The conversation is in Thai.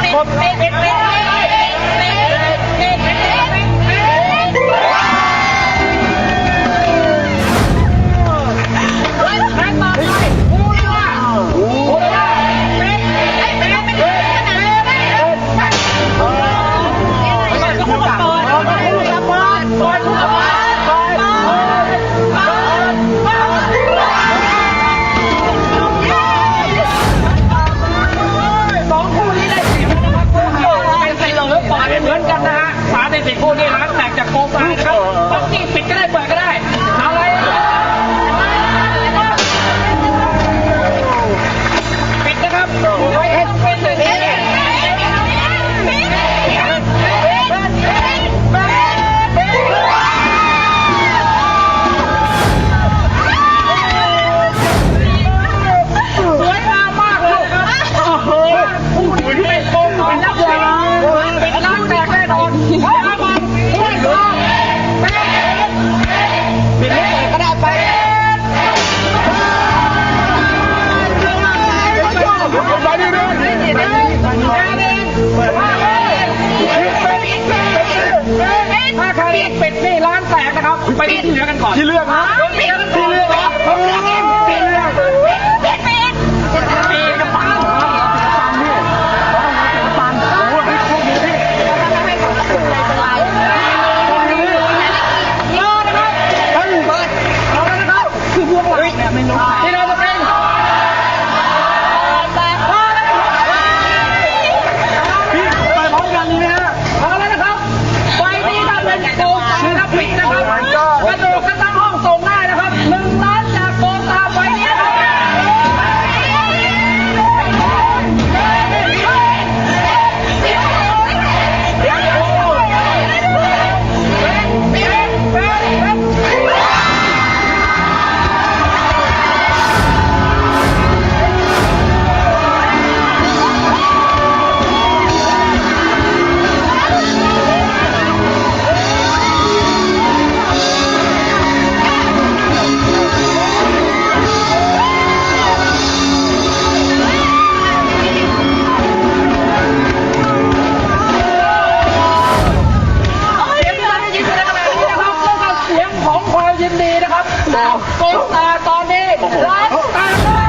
เป็นเป็นเป็น ไปที่เหนือกันก่อนที่เลือกนะ ยินดีนะครับสามโกสตาตอนนี้ร้านตา